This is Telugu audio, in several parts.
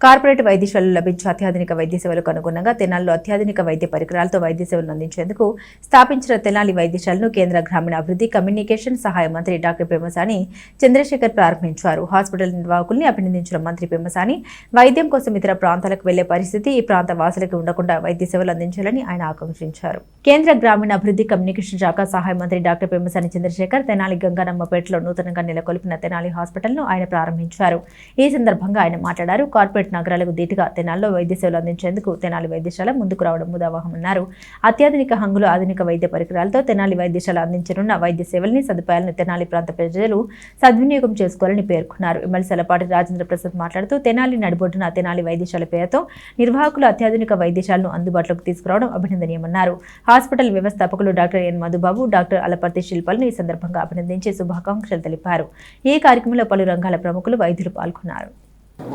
కార్పొరేట్ వైద్యశాలలు లభించే అత్యాధునిక వైద్య సేవలకు అనుగుణంగా తెనాలిలో అత్యాధునిక వైద్య పరికరాలతో వైద్య సేవలను అందించేందుకు స్థాపించిన తెనాలి వైద్యశాలను కేంద్ర గ్రామీణ అభివృద్ధి కమ్యూనికేషన్ సహాయ మంత్రి డాక్టర్ పెమ్మసాని చంద్రశేఖర్ ప్రారంభించారు. హాస్పిటల్ నిర్వాహకుల్ని అభినందించిన మంత్రి పెమ్మసాని వైద్యం కోసం ఇతర ప్రాంతాలకు వెళ్ళే పరిస్థితి ఈ ప్రాంత వాసులకు ఉండకుండా వైద్య సేవలు అందించాలని ఆయన ఆకాంక్షించారు. కేంద్ర గ్రామీణాభివృద్ధి కమ్యూనికేషన్ శాఖ సహాయ మంత్రి డాక్టర్ పెమ్మసాని చంద్రశేఖర్ తెనాలి గంగానమ్మపేటలో నూతనంగా నెలకొల్పిన తెనాలి హాస్పిటల్ను ఆయన ప్రారంభించారు. ఈ సందర్భంగా ఆయన మాట్లాడారు. కార్పొరేట్ నగరాలకు ధీటుగా తెనాల్లో వైద్య సేవలు అందించేందుకు తెనాలి వైద్యశాల ముందుకు రావడం ముదావహమన్నారు. అత్యాధునిక హంగులు ఆధునిక వైద్య పరికరాలతో తెనాలి వైద్యశాల అందించనున్న వైద్య సేవల్ని సదుపాయాలను తెనాలి ప్రాంత ప్రజలు సద్వినియోగం చేసుకోవాలని పేర్కొన్నారు. ఎమ్మెల్సీ సలపాటి రాజేంద్ర ప్రసాద్ మాట్లాడుతూ తెనాలి నడిబొడ్డున తెనాలి వైద్యశాల పేరుతో నిర్వాహకులు అత్యాధునిక వైద్యశాలను అందుబాటులోకి తీసుకురావడం అభినందనీయమన్నారు. హాస్పిటల్ వ్యవస్థాపకులు doctor N Madhubabu doctor Alaparthi శిల్పాలను ఈ సందర్భంగా అభినందించి శుభాకాంక్షలు తెలిపారు. ఈ కార్యక్రమంలో పలు రంగాల ప్రముఖులు వైద్యులు పాల్గొన్నారు.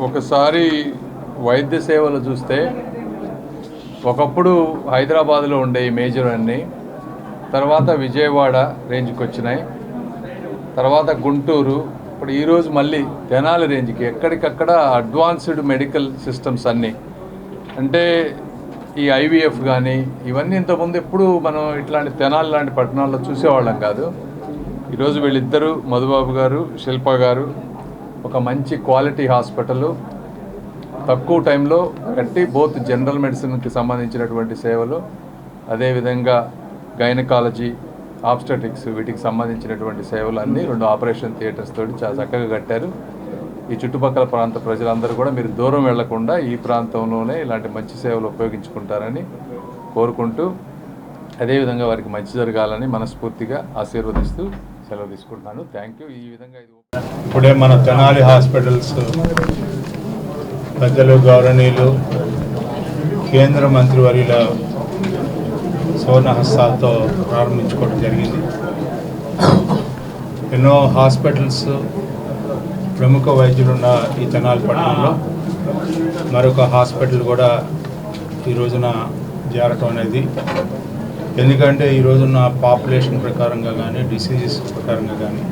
ఒకసారి వైద్య సేవలు చూస్తే ఒకప్పుడు హైదరాబాద్లో ఉండే ఈ మేజర్ అన్నీ తర్వాత విజయవాడ రేంజ్కి వచ్చినాయి తర్వాత గుంటూరు ఇప్పుడు ఈరోజు మళ్ళీ తెనాలి రేంజ్కి ఎక్కడికక్కడ అడ్వాన్స్డ్ మెడికల్ సిస్టమ్స్ అన్నీ. అంటే ఈ ఐవీఎఫ్ కానీ ఇవన్నీ ఇంతకుముందు ఎప్పుడు మనం ఇట్లాంటి తెనాలి లాంటి పట్టణాల్లో చూసేవాళ్ళం కాదు. ఈరోజు వీళ్ళిద్దరూ మధుబాబు గారు శిల్ప గారు ఒక మంచి క్వాలిటీ హాస్పిటల్. తక్కువ టైంలో కట్టి బోత్ జనరల్ మెడిసిన్కి సంబంధించినటువంటి సేవలు. అదేవిధంగా గైనకాలజీ ఆప్స్టెటిక్స్ వీటికి సంబంధించినటువంటి సేవలు అన్నీ రెండు ఆపరేషన్ థియేటర్స్ తోటి చాలా చక్కగా కట్టారు. ఈ చుట్టుపక్కల ప్రాంత ప్రజలందరూ కూడా మీరు దూరం వెళ్ళకుండా ఈ ప్రాంతంలోనే ఇలాంటి మంచి సేవలు ఉపయోగించుకుంటారని కోరుకుంటూ అదేవిధంగా వారికి మంచి జరగాలని మనస్ఫూర్తిగా ఆశీర్వదిస్తూ సెలవు తీసుకుంటున్నాను. Thank you. ఈ విధంగా ఇది ఇప్పుడే మన తెనాలి హాస్పిటల్స్ పెద్దలు గౌరవనీయులు కేంద్ర మంత్రివర్యుల వర్యుల హస్తాలతో ప్రారంభించుకోవడం జరిగింది. ఎన్నో హాస్పిటల్స్ ప్రముఖ వైద్యులున్న ఈ తెనాలి పట్టణంలో మరొక హాస్పిటల్ కూడా ఈ రోజున చేరటం అనేది. ఎందుకంటే ఈ రోజున్న పాపులేషన్ ప్రకారంగా కానీ డిసీజెస్ ప్రకారంగా కానీ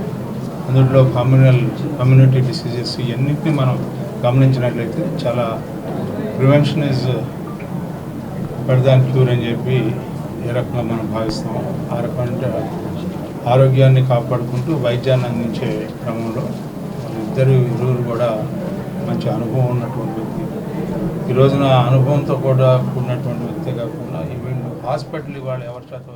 అందులో కమ్యూనల్ కమ్యూనిటీ డిసీజెస్ ఇవన్నిటిని మనం గమనించినట్లయితే చాలా ప్రివెన్షన్ ఇస్ బెటర్ క్యూర్ అని చెప్పి ఏ రకంగా మనం భావిస్తాం ఆ రకంగా ఆరోగ్యాన్ని కాపాడుకుంటూ వైద్యాన్ని అందించే క్రమంలో ఇద్దరు ఇరువురు కూడా మంచి అనుభవం ఉన్నటువంటి వ్యక్తి. ఈ రోజున అనుభవంతో కూడా కూడినటువంటి వ్యక్తి కాకుండా ఈవెన్ హాస్పిటల్ వాళ్ళు ఎవరి చేత